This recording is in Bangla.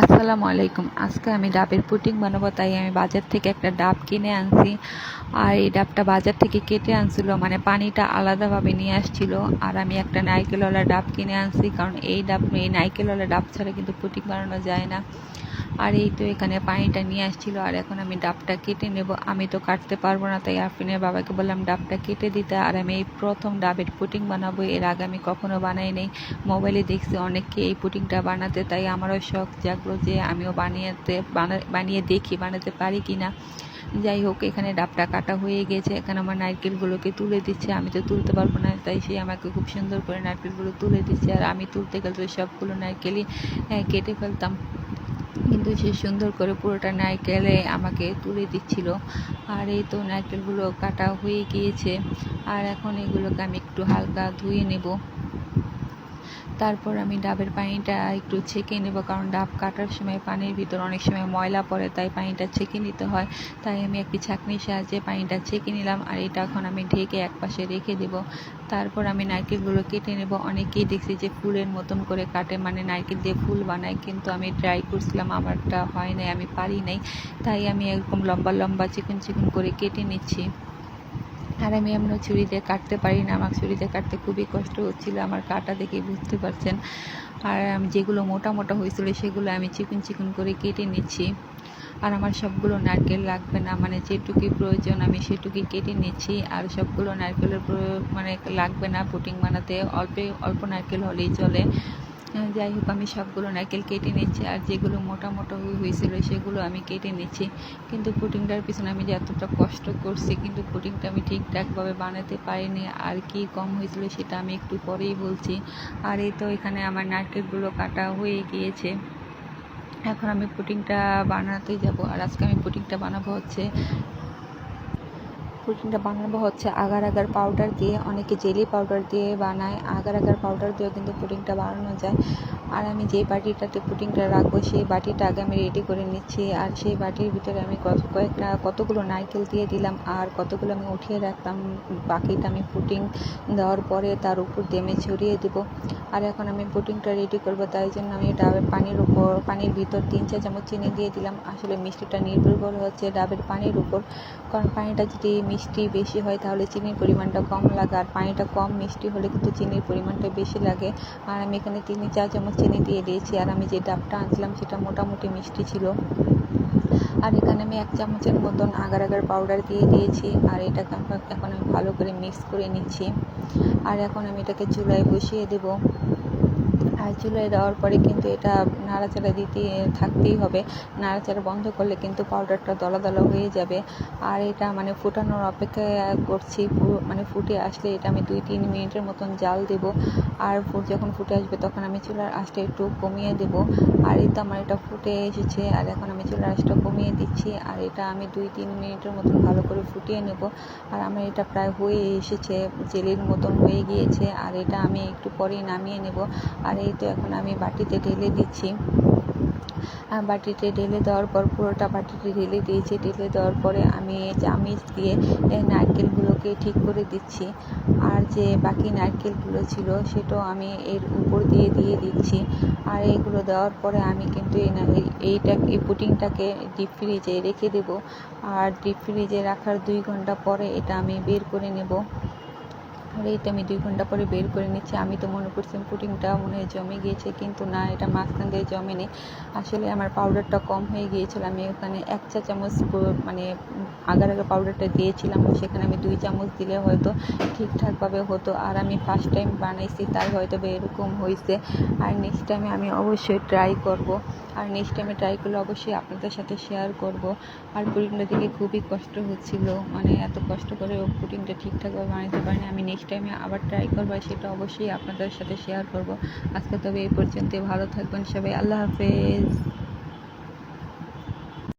আসসালামু আলাইকুম। আজকে আমি ডাবের পুটিং বানাবো, তাই আমি বাজার থেকে একটা ডাব কিনে আনছি। আর এই ডাবটা বাজার থেকে কেটে আনছিল মানে পানিটা আলাদাভাবে নিয়ে আসছিল। আর আমি একটা নারকেলওয়ালা ডাব কিনে আনছি, কারণ এই ডাব, এই নারকেলওয়ালা ডাব ছাড়া কিন্তু পুটিং বানানো যায় না। আর এই তো এখানে পানিটা নিয়ে আসছিল, আর এখন আমি ডাবটা কেটে নেব। আমি তো কাটতে পারব না, তাই আরফিনের বাবাকে বললাম, ডাবটা কেটে দিতে। আর আমি এই প্রথম ডাবের পুটিং বানাবো, এর আগে আমি কখনো বানাই নেই। মোবাইলে দেখছি অনেককে এই পুটিংটা বানাতে, তাই আমারও শখ জাগলো যে আমিও বানিয়েতে বানিয়ে দেখি, বানাতে পারি কি না যাই হোক, এখানে ডাবটা কাটা হয়ে গেছে। এখানে আমার নারকেলগুলোকে তুলে দিচ্ছে। আমি তো তুলতে পারব না, তাই সে আমাকে খুব সুন্দর করে নারকেলগুলো তুলে দিচ্ছে। আর আমি তুলতে গেলে সবগুলো নারকেলই কেটে ফেলতাম। কিন্তু সে সুন্দর করে পুরোটা নারকেলে আমাকে তুলে দিচ্ছিল। আর এই তো নারকেলগুলো কাটা হয়ে গিয়েছে। আর এখন এগুলোকে আমি একটু হালকা ধুয়ে নেব। তারপর আমি ডাবের পানিটা একটু ছেঁকে নেব, কারণ ডাব কাটার সময় পানির ভিতর অনেক সময় ময়লা পড়ে, তাই পানিটা ছেঁকে নিতে হয়। তাই আমি একটি ছাঁকনির সাহায্যে পানিটা ছেঁকে নিলাম আর এটা এখন আমি ঢেকে একপাশে রেখে দেব। তারপর আমি নারকেলগুলো কেটে নেব। অনেকেই দেখছি যে ফুলের মতন করে কাটে মানে নারকেল দিয়ে ফুল বানায়, কিন্তু আমি ট্রাই করছিলাম, আমারটা হয় নাই, আমি পারি নাই। তাই আমি এরকম লম্বা লম্বা চিকন চিকন করে কেটে নিচ্ছি। আর আমি এমন ছুরিতে কাটতে পারি না। আমার ছুরিতে কাটতে খুবই কষ্ট হচ্ছিল। আমার কাটা দেখে বুঝতে পারছেন। আর আমি যেগুলো মোটা মোটা হয়েছিল, সেগুলো আমি চিকন চিকন করে কেটে নিচ্ছি। আর আমার সবগুলো নারকেল লাগবে না মানে যেটুকুই প্রয়োজন আমি সেটুকুই কেটে নিচ্ছি। আর সবগুলো নারকেলের মানে লাগবে না, পুটিং বানাতে। অল্প অল্প নারকেল হলেই চলে। যাই হোক আমি সবগুলো নারকেল কেটে নিচ্ছি আর যেগুলো মোটা মোটা হয়ে হয়েছিল সেগুলো আমি কেটে নিচ্ছি। কিন্তু পুটিংটার পিছনে আমি যে এতটা কষ্ট করছি, কিন্তু পুটিংটা আমি ঠিকঠাকভাবে বানাতে পারিনি। আর কি কম হয়েছিল সেটা আমি একটু পরেই বলছি। আর এই তো এখানে আমার নারকেলগুলো কাটা হয়ে গিয়েছে। এখন আমি পুটিংটা বানাতে যাব। আর আজকে আমি পুটিংটা বানাবো হচ্ছে পুডিংটা বানাবো হচ্ছে। আগার আগার পাউডার দিয়ে, অনেকে জেলি পাউডার দিয়ে বানায়। আগার আগার পাউডার দিয়েও কিন্তু পুডিংটা বানানো যায়। আর আমি যে বাটিটাতে পুডিংটা রাখব, সেই বাটিটা আগে আমি রেডি করে নিচ্ছি। আর সেই বাটির ভিতরে আমি কত, কয়েকটা, কতগুলো নারকেল দিয়ে দিলাম। আর কতগুলো আমি উঠিয়ে রাখলাম। বাকিটা আমি পুডিং দেওয়ার পরে তার উপর আমি ছড়িয়ে দেবো। আর এখন আমি পুডিংটা রেডি করব। তাই জন্য আমি ডাবের পানির উপর, পানির ভিতর তিন চার চামচ চিনি দিয়ে দিলাম। আসলে মিষ্টিটা নির্ভর হচ্ছে ডাবের পানির উপর। কারণ পানিটা যদি মিষ্টি বেশি হয়, তাহলে চিনির পরিমাণটা কম লাগে। আর পানিটা কম মিষ্টি হলে কিন্তু চিনির পরিমাণটা বেশি লাগে। আর আমি এখানে তিন চার চামচ চিনি দিয়ে দিয়েছি। আর আমি যে ডাবটা আনছিলাম, সেটা মোটামুটি মিষ্টি ছিল। আর এখানে আমি এক চামচের মতন আগার আগার পাউডার দিয়ে দিয়েছি। আর এটাকে এখন আমি ভালো করে মিক্স করে নিচ্ছি। আর এখন আমি এটাকে চুলায় বসিয়ে দেবো। আর চুলায় দেওয়ার পরে কিন্তু এটা নাড়াচাড়া দিতে, থাকতেই হবে। নাড়াচাড়া বন্ধ করলে কিন্তু পাউডারটা দলা দলা হয়ে যাবে। আর এটা মানে ফুটানোর অপেক্ষা করছি। মানে ফুটে আসলে এটা আমি দুই তিন মিনিটের মতন জাল দেব। আর যখন ফুটে আসবে তখন আমি চুলার আঁচটা একটু কমিয়ে দেব। আর এই তো আমার এটা ফুটে এসেছে। আর এখন আমি চুলার আঁচটা কমিয়ে দিচ্ছি। আর এটা আমি দুই তিন মিনিটের মতন ভালো করে ফুটিয়ে নেব। আর আমার এটা প্রায় হয়ে এসেছে। জেলির মতন হয়ে গিয়েছে। আর এটা আমি একটু পরেই নামিয়ে নেব। আর এই তো এখন আমি বাটিতে ঢেলে দিচ্ছি। বাটিতে ঢেলে দেওয়ার পর পুরোটা বাটিতে ঢেলে দিয়েছি। ঢেলে দেওয়ার পরে আমি চামিচ দিয়ে নারকেলগুলোকে ঠিক করে দিচ্ছি। আর যে বাকি নারকেলগুলো ছিল, সেটাও আমি এর উপর দিয়ে দিয়ে দিচ্ছি। আর এগুলো দেওয়ার পরে আমি কিন্তু এই এইটা, এই পুটিংটাকে ডিপ ফ্রিজে রেখে দেব। আর ডিপ ফ্রিজে রাখার দুই ঘণ্টা পরে এটা আমি বের করে নেব। আর এইটা আমি দুই ঘণ্টা পরে বের করে নিচ্ছি। আমি তো মনে করছিলাম পুডিংটা মনে হয় জমে গিয়েছে, কিন্তু না, এটা মাঝখান দিয়ে জমে নেই আসলে আমার পাউডারটা কম হয়ে গিয়েছিল। আমি ওখানে এক চা চামচ মানে আগার আগে পাউডারটা দিয়েছিলাম, সেখানে আমি দুই চামচ দিলে হয়তো ঠিকঠাকভাবে হতো। আর আমি ফার্স্ট টাইম বানাইছি, তাই হয়তো বা এরকম হয়েছে আর নেক্সট টাইমে আমি অবশ্যই ট্রাই করব। আর নেক্সট টাইমে ট্রাই করলে অবশ্যই আপনাদের সাথে শেয়ার করব। আর পুডিংটা দেখে খুবই কষ্ট হচ্ছিল। মানে এত কষ্ট করে পুডিংটা ঠিকঠাকভাবে বানাতে পারিনি। আমি নেক্সট টাইমে আবার ট্রাই করব, সেটা অবশ্যই আপনাদের সাথে শেয়ার করব। আজকে তবে এই পর্যন্ত ভালো থাকবেন সবাই, আল্লাহ হাফেজ।